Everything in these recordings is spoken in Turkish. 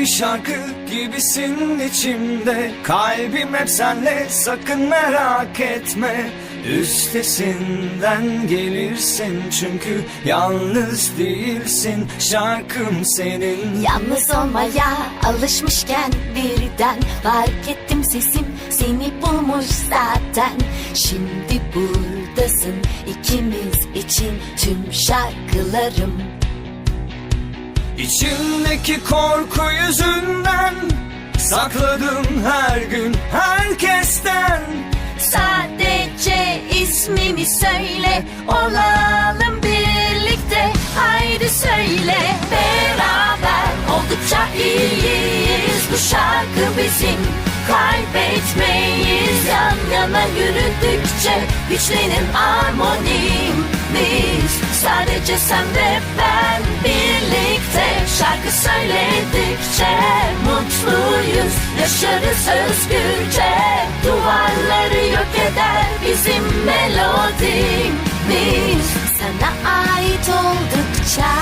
bir şarkı gibisin içimde. Kalbim hep senle sakın merak etme. Üstesinden gelirsin çünkü yalnız değilsin. Şarkım senin. Yalnız olmaya alışmışken birden Fark ettim sesim. Seni bulmuş zaten. Şimdi buradasın. İkimiz için tüm şarkılarım İçimdeki korku yüzünden Sakladım her gün herkesten. Sadece ismimi söyle Olalım birlikte Haydi söyle. Beraber oldukça iyiyiz Bu şarkı bizim. Kaybetmeyiz Yan yana yürüdükçe Güçlenir armonimiz Sadece sen ve ben birlikte Şarkı söyledikçe Mutluyuz. Yaşarız özgürce Duvarları yok eder bizim melodimiz. Sana ait oldukça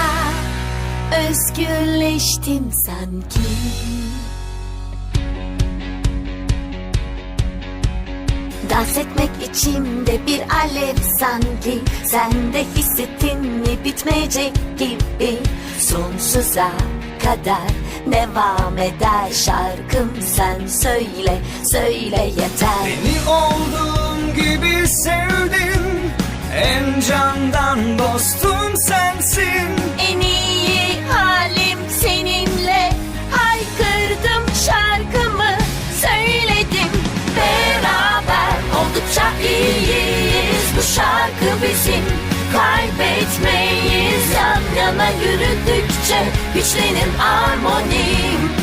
Özgürleştim sanki Dans etmek içimde bir alev sanki. Sen de hissettin mi bitmeyecek gibi? Sonsuza kadar devam eder şarkım. Sen söyle söyle yeter. Beni olduğum gibi sevdin. En candan dostum sensin Şarkı bizim Kaybetmeyiz. Yan yana yürüdükçe Güçlenir armonimiz.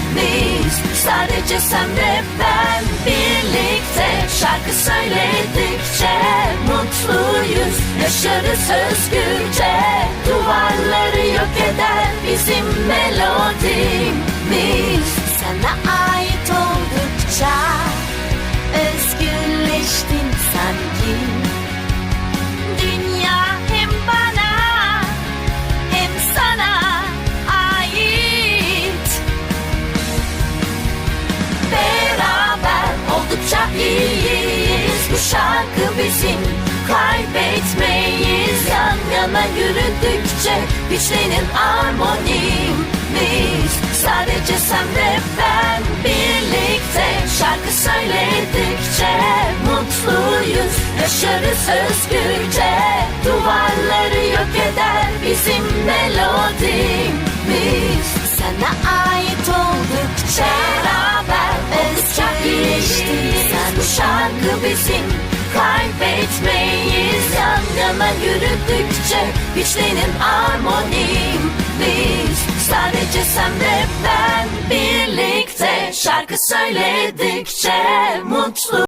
Sadece sen ve ben birlikte Şarkı söyledikçe Mutluyuz. Yaşarız özgürce Duvarları iyiyiz Bu şarkı bizim. Kaybetmeyiz Yan yana yürüdükçe Güçlenir armonimiz. Sadece sen ve ben birlikte Şarkı söyledikçe Mutluyuz. Yaşarız özgürce Duvarları yok yana yürüdükçe Güçlenir armonimiz Sadece sen ve ben birlikte Şarkı söyledikçe Mutlu